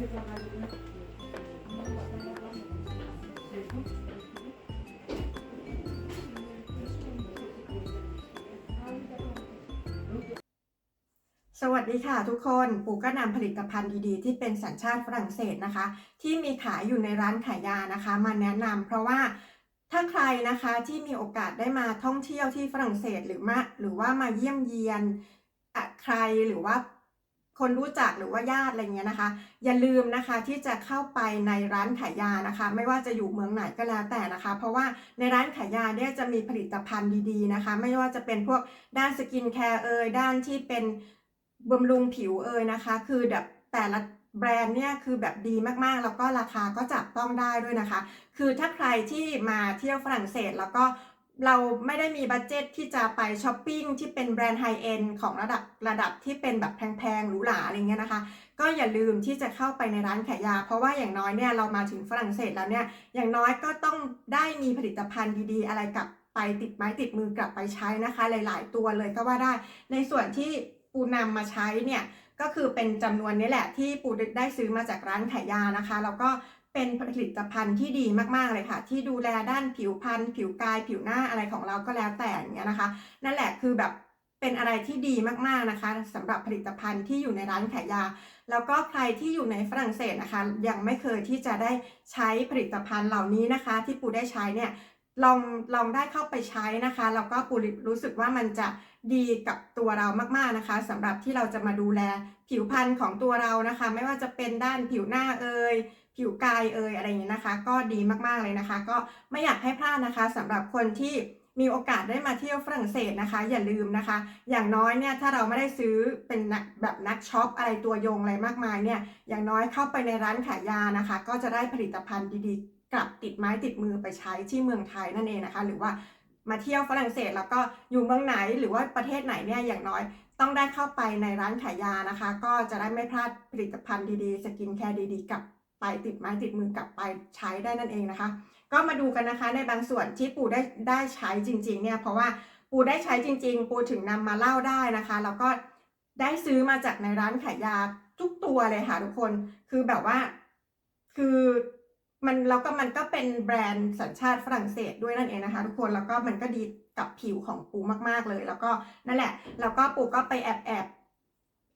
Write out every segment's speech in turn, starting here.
สวัสดีค่ะทุกคนปูก็นำผลิตภัณฑ์ดีๆ ที่เป็นสัญชาติฝรั่งเศสนะคะ ที่มีขายอยู่ในร้านขายยานะคะ มาแนะนำเพราะว่าถ้าใครนะคะที่มีโอกาสได้มาท่องเที่ยวที่ฝรั่งเศสหรือมาหรือว่ามาเยี่ยมเยียนใครหรือว่า คนรู้จักหรือว่าญาติอะไรเงี้ยนะคะ อย่าลืมนะคะที่จะเข้าไปในร้านขายยานะคะ ไม่ว่าจะอยู่เมืองไหนก็แล้วแต่นะคะ เพราะว่าในร้านขายยาเนี่ยจะมีผลิตภัณฑ์ดีๆนะคะ ไม่ว่าจะเป็นพวกด้านสกินแคร์เอยด้านที่เป็นบำรุงผิวเอยนะคะ คือแบบแต่ละแบรนด์เนี่ยคือแบบดีมากๆ แล้วก็ราคาก็จับต้องได้ด้วยนะคะ คือถ้าใครที่มาเที่ยวฝรั่งเศสแล้วก็ เราไม่ได้มีบัตเจตที่จะไปช้อปปิ้งที่เป็นแบรนด์ไฮเอ็นของระดับระดับที่เป็นแบบแพงๆหรูหราอะไรเงี้ยนะคะ ก็อย่าลืมที่จะเข้าไปในร้านขายยา เพราะว่าอย่างน้อยเนี่ยเรามาถึงฝรั่งเศสแล้วเนี่ยอย่างน้อยก็ต้องได้มีผลิตภัณฑ์ดีๆ อะไรกลับไปติดไม้ติดมือกลับไปใช้นะคะ หลาย ๆ ตัวเลยก็ว่าได้ ในส่วนที่ปูนำมาใช้เนี่ยก็คือเป็นจำนวนนี้แหละที่ปูได้ซื้อมาจากร้านขายยานะคะ แล้วก็ เป็นผลิตภัณฑ์ที่ดีมากๆเลยค่ะ ที่ดูแลด้านผิวพรรณผิวกายผิวหน้าอะไรของเราก็แล้วแต่อย่างเงี้ยนะคะ นั่นแหละคือแบบเป็นอะไรที่ดีมากๆนะคะสำหรับผลิตภัณฑ์ที่อยู่ในร้านขายยา แล้วก็ใครที่อยู่ในฝรั่งเศสนะคะ ยังไม่เคยที่จะได้ใช้ผลิตภัณฑ์เหล่านี้นะคะ ที่ปูได้ใช้เนี่ยลองลองได้เข้าไปใช้นะคะแล้วก็ปูรู้สึกว่ามันจะดีกับตัวเรามากๆนะคะสำหรับที่เราจะมาดูแลผิวพรรณของตัวเรานะคะ ไม่ว่าจะเป็นด้านผิวหน้าเอ่ย ผิวกายเอ่ยอะไรอย่างนี้นะคะ ก็ดีมากๆเลยนะคะ ก็ไม่อยากให้พลาดนะคะสำหรับคนที่มีโอกาสได้มาเที่ยวฝรั่งเศสนะคะ อย่าลืมนะคะ อย่างน้อยเนี่ยถ้าเราไม่ได้ซื้อเป็นนักแบบนักช็อปอะไรตัวยงอะไรมากมายเนี่ยอย่างน้อยเข้าไปในร้านขายยานะคะ ก็จะได้ผลิตภัณฑ์ดีๆ กลับติดไม้ติดมือไปใช้ที่เมืองไทยนั่นเองนะคะ หรือว่ามาเที่ยวฝรั่งเศสแล้วก็อยู่เมืองไหนหรือว่าประเทศไหนเนี่ยอย่างน้อยต้องได้เข้าไปในร้านขายยานะคะ ก็จะได้ไม่พลาดผลิตภัณฑ์ดีๆ สกินแคร์ดีๆ กับ ไปติดไม้ติดมือกลับไปใช้ได้นั่นเองนะคะ ก็มาดูกันนะคะในบางส่วนที่ปูได้ได้ใช้จริงๆเนี่ยเพราะว่าปูได้ใช้จริง ๆ ปูถึงนำมาเล่าได้นะคะ แล้วก็ได้ซื้อมาจากในร้านขายยาทุกตัวเลยค่ะทุกคนคือแบบว่าคือมันแล้วก็มันก็เป็นแบรนด์สัญชาติฝรั่งเศสด้วยนั่นเองนะคะ ทุกคนแล้วก็มันก็ดีกับผิวของปูมากๆเลย แล้วก็นั่นแหละ แล้วก็ปูก็ไปแอบแอบ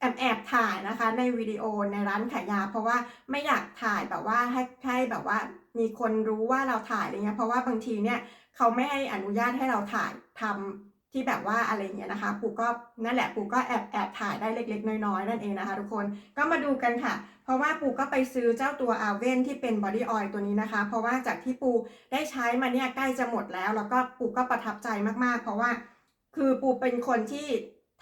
แอบแอบถ่ายนะคะในวิดีโอในร้านขายยา เพราะว่าไม่อยากถ่ายแบบว่าให้ให้แบบว่ามีคนรู้ว่าเราถ่ายอะไรเงี้ยเพราะว่าบางทีเนี่ยเขาไม่ให้อนุญาตให้เราถ่ายทำที่แบบว่าอะไรเงี้ยนะคะปูก็นั่นแหละปูก็แอบแอบถ่ายได้เล็กๆ น้อยๆนั่นเองนะคะทุกคนก็มาดูกันค่ะ เพราะว่าปูก็ไปซื้อเจ้าตัวอาเวนที่เป็นบอดี้ออยล์ตัวนี้นะคะ เพราะว่าจากที่ปูได้ใช้มาเนี่ยใกล้จะหมดแล้ว แล้วก็ปูก็ประทับใจมากๆ เพราะว่าคือปูเป็นคนที่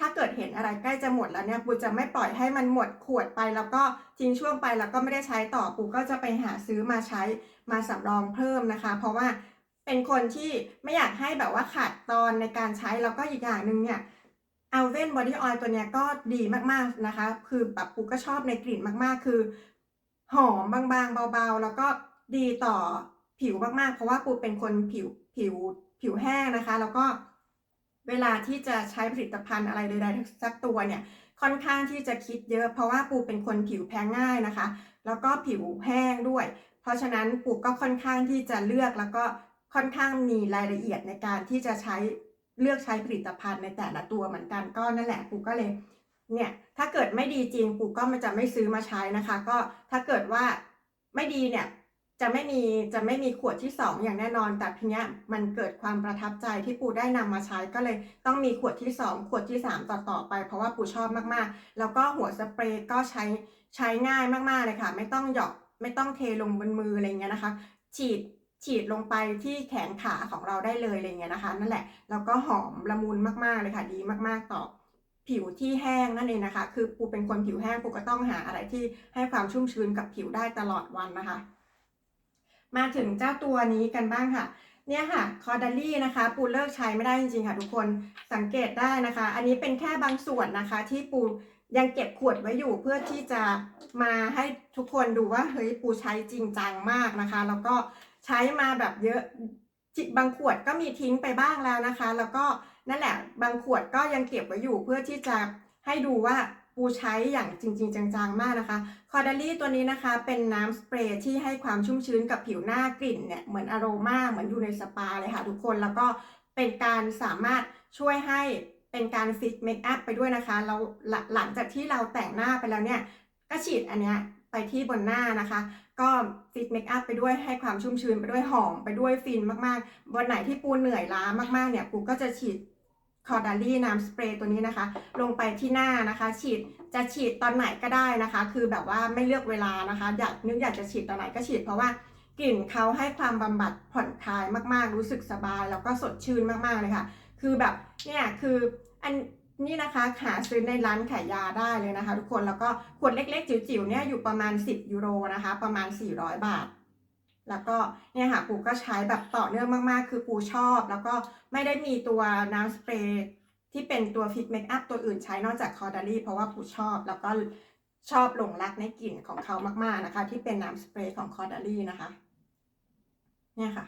ถ้าเกิดเห็นอะไรใกล้จะหมดแล้วเนี่ยปูจะไม่ปล่อยให้มันหมดขวดไป แล้วก็ทิ้งช่วงไปแล้วก็ไม่ได้ใช้ต่อปูก็จะไปหาซื้อมาใช้มาสำรองเพิ่มนะคะ เพราะว่าเป็นคนที่ไม่อยากให้แบบว่าขาดตอนในการใช้แล้วก็อีกอย่างหนึ่งเนี่ยอัลเวนบอดี้ออยล์ตัวเนี้ยก็ดีมากๆนะคะ คือแบบปูก็ชอบในกลิ่นมากๆ คือ หอมบางๆ เบาๆ แล้วก็ดีต่อผิวมากๆ เพราะว่าปูเป็นคนผิวผิวผิวแห้งนะคะ แล้วก็ เวลาที่จะใช้ผลิตภัณฑ์อะไรใดๆสักตัวเนี่ยค่อนข้างที่จะคิดเยอะ เพราะว่าปูเป็นคนผิวแพ้ง่ายนะคะ แล้วก็ผิวแห้งด้วย เพราะฉะนั้นปูก็ค่อนข้างที่จะเลือกแล้วก็ค่อนข้างมีรายละเอียดในการที่จะใช้เลือกใช้ผลิตภัณฑ์ในแต่ละตัวเหมือนกันก็นั่นแหละปูก็เลยเนี่ยถ้าเกิดไม่ดีจริงปูก็มันจะไม่ซื้อมาใช้นะคะ ก็ถ้าเกิดว่าไม่ดีเนี่ย จะไม่มีจะไม่มีขวดที่ 2 อย่างแน่นอน แต่ทีเนี้ยมันเกิดความประทับใจที่ปูได้นำมาใช้ก็เลยต้องมีขวดที่ 2 ขวดที่ 3 ต่อต่อไป เพราะว่าปูชอบมากๆ แล้วก็หัวสเปรย์ก็ใช้ใช้ง่ายมากๆเลยค่ะ ไม่ต้องหยอกไม่ต้องเทลงบนมืออะไรเงี้ยนะคะ ฉีดฉีดลงไปที่แขนขาของเราได้เลยอะไรเงี้ยนะคะ นั่นแหละแล้วก็หอมละมุนมากๆเลยค่ะ ดีมากๆต่อผิวที่แห้งนั่นเองนะคะ คือปูเป็นคนผิวแห้งปูก็ต้องหาอะไรที่ให้ความชุ่มชื้นกับผิวได้ตลอดวันนะคะ มาถึงเจ้าตัวนี้กันบ้างค่ะ เนี่ยค่ะคอร์ดาลี่นะคะ ปูเลิกใช้ไม่ได้จริงๆค่ะทุกคนสังเกตได้นะคะ อันนี้เป็นแค่บางส่วนนะคะ ที่ปูยังเก็บขวดไว้อยู่เพื่อที่จะมาให้ทุกคนดูว่าเฮ้ยปูใช้จริงจังมากนะคะ แล้วก็ใช้มาแบบเยอะจิบางขวดก็มีทิ้งไปบ้างแล้วนะคะ แล้วก็นั่นแหละบางขวดก็ยังเก็บไว้อยู่เพื่อที่จะให้ดูว่า ปูใช้อย่างจริง ๆ จัง ๆ มากนะคะ คอร์ดาลี่ตัวนี้นะคะ เป็นน้ำสเปรย์ที่ให้ความชุ่มชื้นกับผิวหน้ากลิ่นเนี่ย เหมือนอโรมาเหมือนอยู่ในสปาเลยค่ะทุกคน แล้วก็เป็นการสามารถช่วยให้เป็นการฟิกเมคอัพไปด้วยนะคะเราหลังหลังจากที่เราแต่งหน้าไปแล้วเนี่ย ก็ฉีดอันเนี้ยไปที่บนหน้านะคะ ก็ฟิกเมคอัพไปด้วยให้ความชุ่มชื้นไปด้วยหอมไปด้วยฟินมากๆ วันไหนที่ปูเหนื่อยล้ามากๆเนี่ยปูก็จะฉีด คอร์ดาลี่น้ำสเปรย์ตัวนี้นะคะ ลงไปที่หน้านะคะ ฉีดจะฉีดตอนไหนก็ได้นะคะ คือแบบว่าไม่เลือกเวลานะคะ อยากนึกอยากจะฉีดตอนไหนก็ฉีดเพราะว่ากลิ่นเขาให้ความบำบัดผ่อนคลายมากๆ รู้สึกสบาย แล้วก็สดชื่นมากๆเลยค่ะ คือแบบเนี่ยคืออันนี่นะคะหาซื้อในร้านขายยาได้เลยนะคะ ทุกคนแล้วก็ขวดเล็กๆ จิ๋วๆเนี่ยอยู่ประมาณ 10 ยูโรนะคะ ประมาณ 400 บาท แล้วก็เนี่ยค่ะปูก็ใช้แบบต่อเนื่องมากๆ คือปูชอบ แล้วก็ไม่ได้มีตัวน้ำสเปรย์ที่เป็นตัวฟิกเมคอัพตัวอื่นใช้นอกจากคอร์ดารี่เพราะว่าปูชอบ แล้วก็ชอบหลงรักในกลิ่นของเขามากๆนะคะ ที่เป็นน้ำสเปรย์ของคอร์ดารี่นะคะ เนี่ยค่ะ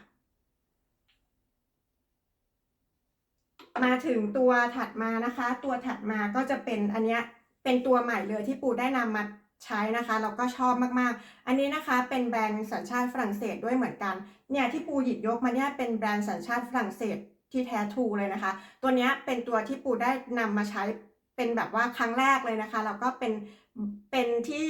มาถึงตัวถัดมานะคะ ตัวถัดมาก็จะเป็นอันเนี้ยเป็นตัวใหม่เลยที่ปูได้นำมา ใช้นะคะแล้วก็ชอบมากๆ อันนี้นะคะเป็นแบรนด์สัญชาติฝรั่งเศสด้วยเหมือนกันเนี่ยที่ปูหยิบยกมาเนี่ยเป็นแบรนด์สัญชาติฝรั่งเศสที่แท้ทูเลยนะคะ ตัวนี้เป็นตัวที่ปูได้นำมาใช้เป็นแบบว่าครั้งแรกเลยนะคะแล้วก็เป็นเป็นที่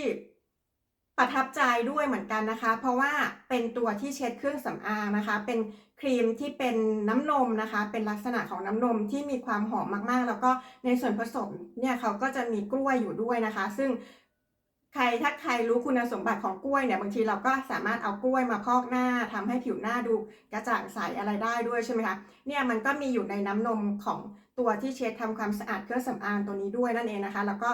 ประทับใจด้วยเหมือนกันนะคะ เพราะว่าเป็นตัวที่เช็ดเครื่องสำอางนะคะ เป็นครีมที่เป็นน้ำนมนะคะ เป็นลักษณะของน้ำนมที่มีความหอมมากๆ แล้วก็ในส่วนผสมเนี่ยเขาก็จะมีกล้วยอยู่ด้วยนะคะ ซึ่ง ใครถ้าใครรู้คุณสมบัติของกล้วยเนี่ยบางทีเราก็สามารถเอากล้วยมาพอกหน้าทำให้ผิวหน้าดูกระจ่างใสอะไรได้ด้วยใช่ไหมคะเนี่ยมันก็มีอยู่ในน้ำนมของตัวที่เช็ดทำความสะอาดเครื่องสำอางตัวนี้ด้วยนั่นเองนะคะ แล้วก็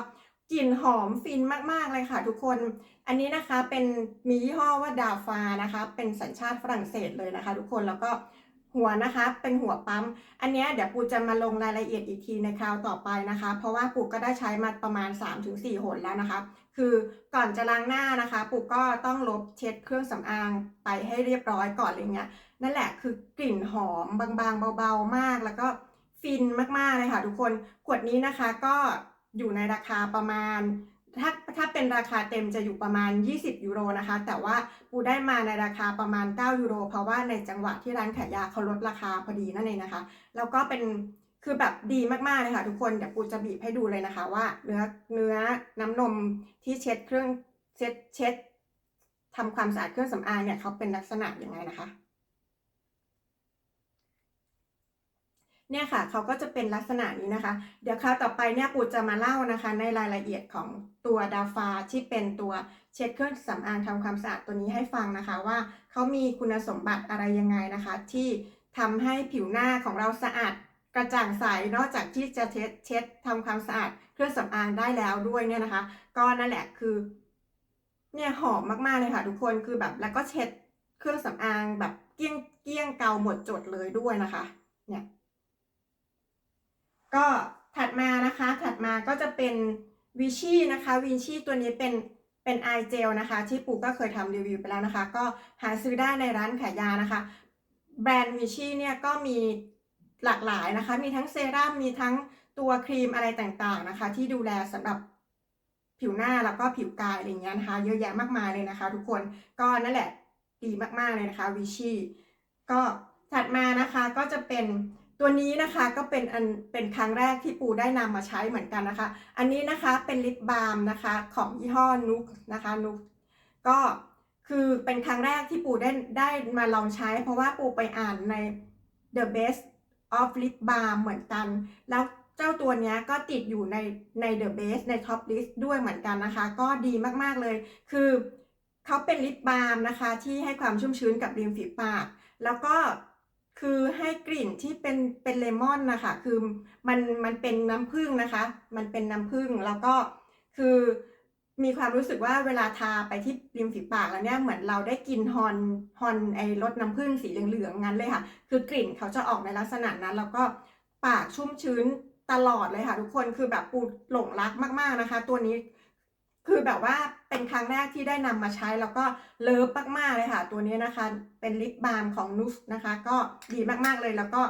กลิ่นหอมฟินมากๆเลยค่ะทุกคน อันนี้นะคะเป็นมียี่ห้อว่าดาฟานะคะ เป็นสัญชาติฝรั่งเศสเลยนะคะ ทุกคนแล้วก็หัวนะคะเป็นหัวปั๊ม อันนี้เดี๋ยวปูจะมาลงรายละเอียดอีกทีในคราวต่อไปนะคะ เพราะว่าปูก็ได้ใช้มาประมาณ 3-4หนแล้วนะคะ คือก่อนจะล้างหน้านะคะปูก็ต้องลบเช็ดเครื่องสำอางไปให้เรียบร้อยก่อนอะไรเงี้ยนั่นแหละคือกลิ่นหอมบางๆ เบาๆมาก แล้วก็ฟินมากๆเลยค่ะทุกคนขวดนี้นะคะก็อยู่ในราคาประมาณถ้าถ้าเป็นราคาเต็มจะอยู่ประมาณ 20 ยูโรนะคะ แต่ว่าปูได้มาในราคาประมาณ 9 ยูโร เพราะว่าในจังหวะที่ร้านขายยาเขาลดราคาพอดีนั่นเองนะคะ แล้วก็เป็น คือแบบดีมากๆเลยค่ะทุกคนเดี๋ยวปูจะบีบให้ดูเลยนะคะว่าเนื้อเนื้อน้ำนมที่เช็ดเครื่องเช็ดเช็ดทำความสะอาดเครื่องสำอางเนี่ยเขาเป็นลักษณะยังไงนะคะ เนี่ยค่ะเขาก็จะเป็นลักษณะนี้นะคะ เดี๋ยวคราวต่อไปเนี่ยปูจะมาเล่านะคะ ในรายละเอียดของตัวดาฟาที่เป็นตัวเช็ดเครื่องสำอางทำความสะอาดตัวนี้ให้ฟังนะคะ ว่าเขามีคุณสมบัติอะไรยังไงนะคะ ที่ทำให้ผิวหน้าของเราสะอาด กระจ่างใสนอกจากที่จะเช็ดเช็ดทำความสะอาดเครื่องสำอางได้แล้วด้วยเนี่ยนะคะ ก็นั่นแหละคือ เนี่ยหอมมากๆเลยค่ะ ทุกคนคือแบบแล้วก็เช็ดเครื่องสำอางแบบเกี้ยงเกี้ยงเกาหมดจดเลยด้วยนะคะ เนี่ย ก็ถัดมานะคะ ถัดมาก็จะเป็นวิชี่นะคะวินชี่ตัวนี้เป็นเป็นไอเจลนะคะ ที่ปู่ก็เคยทำรีวิวไปแล้วนะคะ ก็หาซื้อได้ในร้านขายยานะคะ แบรนด์วิชี่เนี่ยก็มี หลากหลายนะคะ มีทั้งเซรั่มมีทั้งตัวครีมอะไรต่างๆนะคะ ที่ดูแลสำหรับผิวหน้าแล้วก็ผิวกายอะไรเงี้ยนะคะ เยอะแยะมากมายเลยนะคะ ทุกคนก็นั่นแหละดีมากๆเลยนะคะวิชี่ก็ถัดมานะคะก็จะเป็นตัวนี้นะคะก็เป็นอันเป็นครั้งแรกที่ปูได้นำมาใช้เหมือนกันนะคะ อันนี้นะคะเป็นลิปบาล์มนะคะของยี่ห้อนุกนะคะนุกก็คือเป็นครั้งแรกที่ปูได้ได้มาลองใช้ เพราะว่าปูไปอ่านใน The Best of Lip Balm เหมือนกัน แล้วเจ้าตัวนี้ก็ติดอยู่ในใน The Best ใน Top List ด้วยเหมือนกันนะคะ ก็ดีมากๆเลย คือเขาเป็นลิปบาล์มนะคะ ที่ให้ความชุ่มชื้นกับริมฝีปาก แล้วก็คือให้กลิ่นที่เป็นเป็นเลมอนนะคะ คือมันมันเป็นน้ำผึ้งนะคะ มันเป็นน้ำผึ้งแล้วก็คือ มีความรู้สึกว่าเวลาทาไปที่ริมฝีปากแล้วเนี่ยเหมือนเราได้กินฮอนฮอนไอรสน้ำผึ้งสีเหลืองๆงั้นเลยค่ะ คือกลิ่นเขาจะออกในลักษณะนั้น แล้วก็ปากชุ่มชื้นตลอดเลยค่ะ ทุกคนคือแบบปูหลงรักมากๆนะคะ ตัวนี้คือแบบว่าเป็นครั้งแรกที่ได้นำมาใช้แล้วก็เลิฟมากๆเลยค่ะ ตัวนี้นะคะ เป็นลิปบาล์มของนุสนะคะ ก็ดีมากๆเลยแล้วก็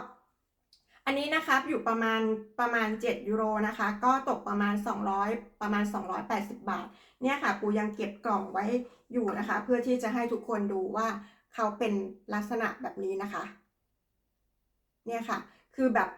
อันนี้นะคะอยู่ประมาณประมาณ 7 ยูโรนะคะ ก็ตกประมาณ 200 ประมาณ 280 บาท เนี่ยค่ะปูยังเก็บกล่องไว้อยู่นะคะ เพื่อที่จะให้ทุกคนดูว่าเขาเป็นลักษณะแบบนี้นะคะ เนี่ยค่ะ คือแบบ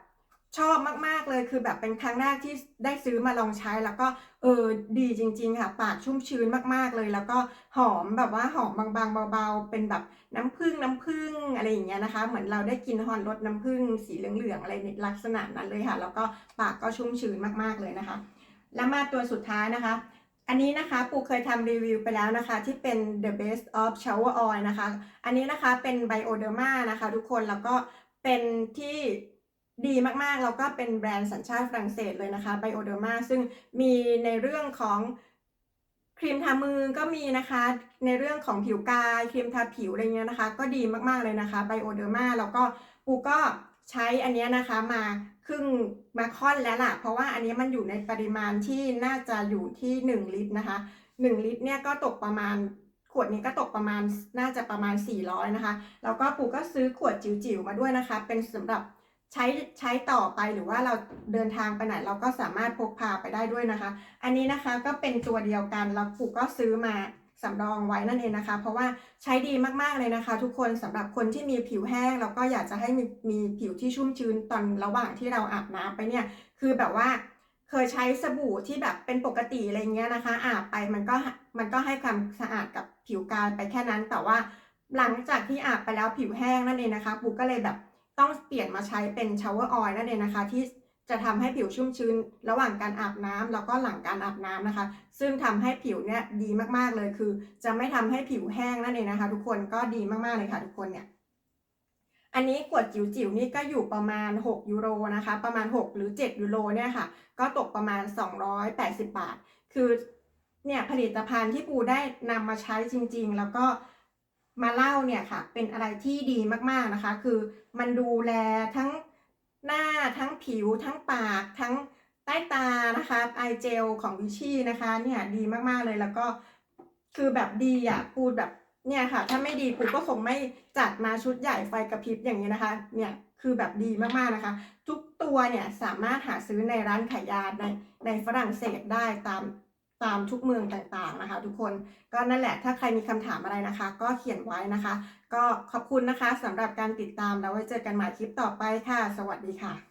ชอบมาก ๆ เลยคือแบบเป็นครั้งแรกที่ได้ซื้อมาลองใช้แล้วก็เออดีจริง ๆ ค่ะ ปากชุ่มชื้นมาก ๆ เลย แล้วก็หอมแบบว่าหอมบางๆเบาๆ เป็นแบบน้ำผึ้งๆอะไรอย่างเงี้ยนะคะ เหมือนเราได้กินฮอนรสน้ำผึ้งสีเหลืองๆอะไรในลักษณะนั้นเลยค่ะ แล้วก็ปากก็ชุ่มชื้นมากๆเลยนะคะ แล้วมาตัวสุดท้ายนะคะ อันนี้นะคะปูเคยทำรีวิวไปแล้วนะคะ ที่เป็น The Best of Shower Oil นะคะ อันนี้นะคะเป็น Bioderma นะคะ ทุกคนแล้วก็เป็นที่ ดีมากๆ แล้วก็เป็นแบรนด์สัญชาติฝรั่งเศสเลยนะคะ Bioderma ซึ่งมีในเรื่องของครีมทามือก็มีนะคะ ในเรื่องของผิวกายครีมทาผิวอะไรเงี้ยนะคะ ก็ดีมากๆเลยนะคะ Bioderma แล้วก็ปูก็ใช้อันนี้นะคะมาครึ่งมาค่อนแล้วล่ะ เพราะว่าอันนี้มันอยู่ในปริมาณที่น่าจะอยู่ที่ 1 ลิตรนะคะ 1 ลิตรเนี่ยก็ตกประมาณขวดนี้ก็ตกประมาณน่าจะประมาณ 400 นะคะ แล้วก็ปูก็ซื้อขวดจิ๋วๆมาด้วยนะคะ เป็นสำหรับ ใช้ใช้ต่อไปหรือว่าเราเดินทางไปไหนเราก็สามารถพกพาไปได้ด้วยนะคะ อันนี้นะคะก็เป็นตัวเดียวกันแล้วปูก็ซื้อมาสำรองไว้นั่นเองนะคะ เพราะว่าใช้ดีมากๆเลยนะคะ ทุกคนสำหรับคนที่มีผิวแห้งแล้วก็อยากจะให้มีมีผิวที่ชุ่มชื้นตอนระหว่างที่เราอาบน้ำไปเนี่ยคือแบบว่าเคยใช้สบู่ที่แบบเป็นปกติอะไรเงี้ยนะคะอาบไปมันก็มันก็ให้ความสะอาดกับผิวกายไปแค่นั้นแต่ว่าหลังจากที่อาบไปแล้วผิวแห้งนั่นเองนะคะปูก็เลยแบบ ต้องเปลี่ยนมาใช้เป็น Shower Oil นั่นเองนะคะ ที่จะทำให้ผิวชุ่มชื้น ระหว่างการอาบน้ำแล้วก็หลังการอาบน้ำนะคะ ซึ่งทำให้ผิวเนี่ยดีมากๆเลยคือ จะไม่ทำให้ผิวแห้งนั่นเองนะคะ ทุกคนก็ดีมากๆเลยค่ะ ทุกคนเนี่ยอันนี้ขวดจิ๋วๆนี่ก็อยู่ประมาณ 6 ยูโรนะคะ ประมาณ 6 หรือ 7 ยูโรเนี่ยค่ะ ก็ตกประมาณ 280 บาท คือเนี่ยผลิตภัณฑ์ที่ปูได้นำมาใช้จริง ๆ แล้วก็ มาเล่าเนี่ยค่ะ เป็นอะไรที่ดีมากๆนะคะ คือมันดูแลทั้งหน้าทั้งผิวทั้งปากทั้งใต้ตานะคะ Eye Gel ของ Vichy นะคะเนี่ยดีมากๆเลยแล้วก็คือแบบดีอะปูแบบเนี่ยค่ะ ถ้าไม่ดีปูก็คงไม่จัดมาชุดใหญ่ไฟกระพริบอย่างงี้นะคะเนี่ยคือแบบดีมากๆนะคะ ทุกตัวเนี่ยสามารถหาซื้อในร้านขายยาในในฝรั่งเศสได้ตาม ตามทุกเมืองต่างๆนะคะ ทุกคนก็นั่นแหละถ้าใครมีคำถามอะไรนะคะ ก็เขียนไว้นะคะ ก็ขอบคุณนะคะสำหรับการติดตามแล้วไว้เจอกันใหม่คลิปต่อไปค่ะ สวัสดีค่ะ